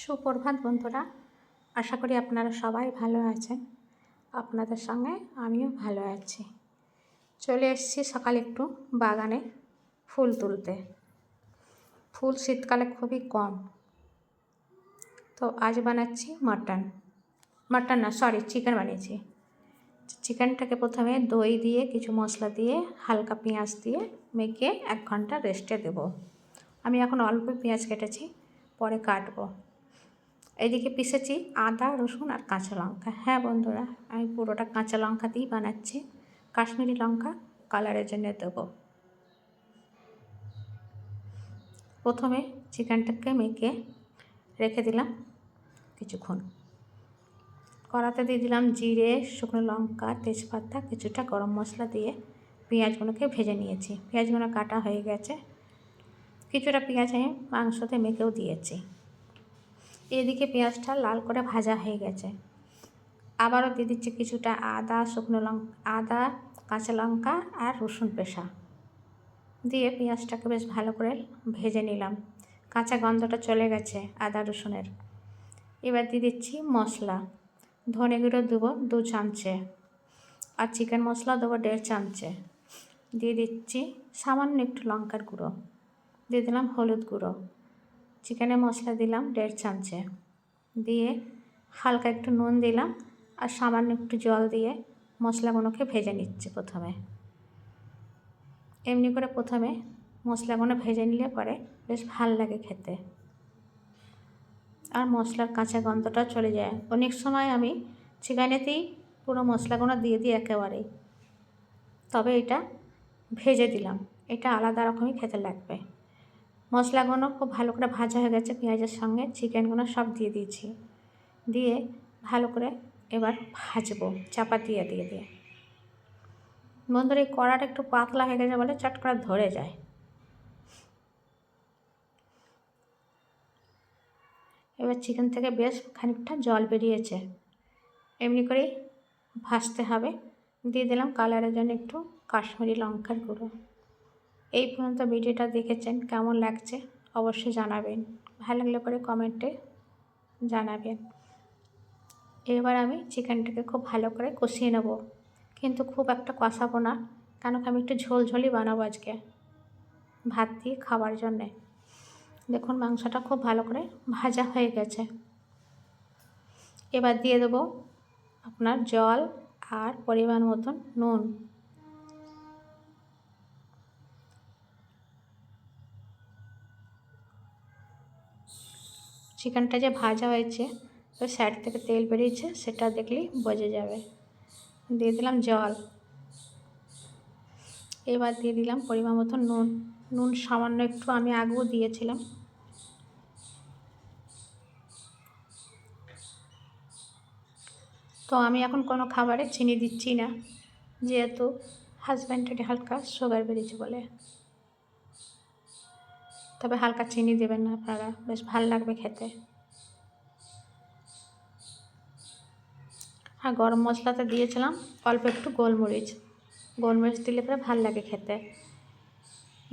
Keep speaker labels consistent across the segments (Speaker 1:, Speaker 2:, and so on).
Speaker 1: সুপ্রভাত বন্ধুরা, আশা করি আপনারা সবাই ভালো আছেন। আপনাদের সঙ্গে আমিও ভালো আছি। চলে এসেছি সকালে একটু বাগানে ফুল তুলতে। ফুল শীতকালে খুবই কম। তো আজ বানাচ্ছি মাটন। মাটন না সরি চিকেন বানিয়েছি। চিকেনটাকে প্রথমে দই দিয়ে, কিছু মশলা দিয়ে, হালকা পেঁয়াজ দিয়ে মেখে এক ঘণ্টা রেস্টে দেবো। আমি এখন অল্প পেঁয়াজ কেটেছি, পরে কাটবো। এদিকে পিসেছি আদা, রসুন আর কাঁচা লঙ্কা। হ্যাঁ বন্ধুরা, আমি পুরোটা কাঁচা লঙ্কা দিয়েই বানাচ্ছি। কাশ্মীরি লঙ্কা কালারের জন্য দেবো। প্রথমে চিকেনটাকে মেখে রেখে দিলাম কিছুক্ষণ। কড়াতে দিয়ে দিলাম জিরে, শুকনো লঙ্কা, তেজপাতা, কিছুটা গরম মশলা দিয়ে পেঁয়াজগুলোকে ভেজে নিয়েছি। পেঁয়াজগুলো কাটা হয়ে গেছে। কিছুটা পেঁয়াজ আমি মাংসতে মেখেও দিয়েছি। এদিকে পেঁয়াজটা লাল করে ভাজা হয়ে গেছে। আবারও দিয়ে দিচ্ছি কিছুটা আদা, শুকনো লঙ্কা আদা, কাঁচা লঙ্কা আর রসুন পেশা দিয়ে পেঁয়াজটাকে বেশ ভালো করে ভেজে নিলাম। কাঁচা গন্ধটা চলে গেছে আদা, রসুনের। এবার দিয়ে দিচ্ছি মশলা। ধনে গুঁড়ো দেবো দু চামচে আর চিকেন মশলা দেবো দেড় চামচে। দিয়ে দিচ্ছি সামান্য একটু লঙ্কার গুঁড়ো। দিয়ে দিলাম হলুদ গুঁড়ো। চিকেনের মশলা দিলাম দেড় চামচে। দিয়ে হালকা একটু নুন দিলাম আর সামান্য একটু জল দিয়ে মশলাগুলোকে ভেজে নিচ্ছে প্রথমে। এমনি করে প্রথমে মশলাগুলো ভেজে নিলে পরে বেশ ভালো লাগে খেতে। আর মশলার কাঁচা গন্ধটা চলে যায়। অনেক সময় আমি চিকেনেতেই পুরো মশলাগুলো দিয়ে দিই একেবারেই। তবে এটা ভেজে দিলাম। এটা আলাদা রকমই খেতে লাগবে। মশলাগুলো খুব ভালো করে ভাজা হয়ে গেছে, পেঁয়াজের সঙ্গে চিকেনগুলো সব দিয়ে দিয়েছি। দিয়ে ভালো করে এবার ভাজবো চাপা দিয়ে দিয়ে। দিয়ে বন্ধুর, এই কড়াটা একটু পাতলা হয়ে গেছে বলে চট করে ধরে যায়। এবার চিকেন থেকে বেশ খানিকটা জল বেরিয়েছে। এমনি করেই ভাজতে হবে। দিয়ে দিলাম কালারের জন্য একটু কাশ্মীরি লঙ্কার গুঁড়ো। এই পর্যন্ত ভিডিওটা দেখেছেন, কেমন লাগছে অবশ্যই জানাবেন। ভালো লাগলে পরে কমেন্টে জানাবেন। এবার আমি চিকেনটাকে খুব ভালো করে কষিয়ে নেব। কিন্তু খুব একটা কষাবো না কেন আমি একটু ঝোল ঝোলই বানাবো আজকে ভাত দিয়ে খাওয়ার জন্যে। দেখুন মাংসটা খুব ভালো করে ভাজা হয়ে গেছে। এবার দিয়ে দেবো আপনার জল আর পরিমাণ মতন নুন। চিকেনটা যে ভাজা হয়েছে ওই সাইড থেকে তেল বেরিয়েছে, সেটা দেখলেই বোঝা যাবে। দিয়ে দিলাম জল। এবার দিয়ে দিলাম পরিমাণ মতো নুন। নুন সামান্য একটু আমি আগেও দিয়েছিলাম। তো আমি এখন কোনো খাবারে চিনি দিচ্ছি না, যেহেতু হাজব্যান্ডের হালকা সুগার বেরিয়েছে বলে। তবে হালকা চিনি দেবেন না আপনারা। বেশ ভালো লাগবে খেতে। আর গরম মশলাতে দিয়েছিলাম অল্প একটু গোলমরিচ। গোলমরিচ দিলে পরে ভালো লাগে খেতে।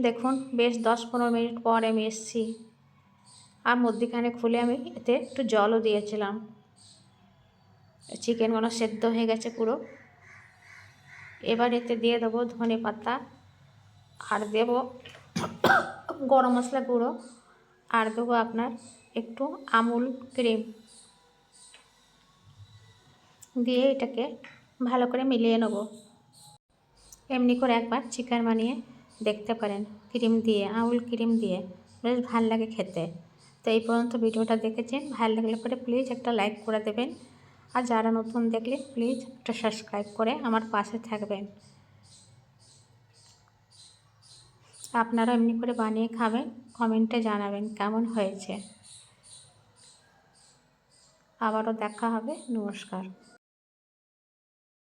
Speaker 1: দেখুন, বেশ দশ পনেরো মিনিট পর আমি এসছি। আর মধ্যিখানে খুলে আমি এতে একটু জলও দিয়েছিলাম। চিকেনগুলো সেদ্ধ হয়ে গেছে পুরো। এবার এতে দিয়ে দেবো ধনে পাতা আর দেবো গরম মশলা গুঁড়ো আর দেবো আপনার একটু আমুল ক্রিম। দিয়ে এটাকে ভালো করে মিলিয়ে নেব। এমনি করে একবার চিকেন বানিয়ে দেখতে পারেন, ক্রিম দিয়ে, আমুল ক্রিম দিয়ে। বেশ ভালো লাগে খেতে। তো এই পর্যন্ত ভিডিওটা দেখেছেন, ভালো লাগলে পরে প্লিজ একটা লাইক করে দেবেন। আর যারা নতুন দেখলে প্লিজ একটা সাবস্ক্রাইব করে আমার পাশে থাকবেন। আপনারা এমনি করে বানিয়ে খাবেন কমেন্টে জানাবেন কেমন হয়েছে। আবারও দেখা হবে নমস্কার।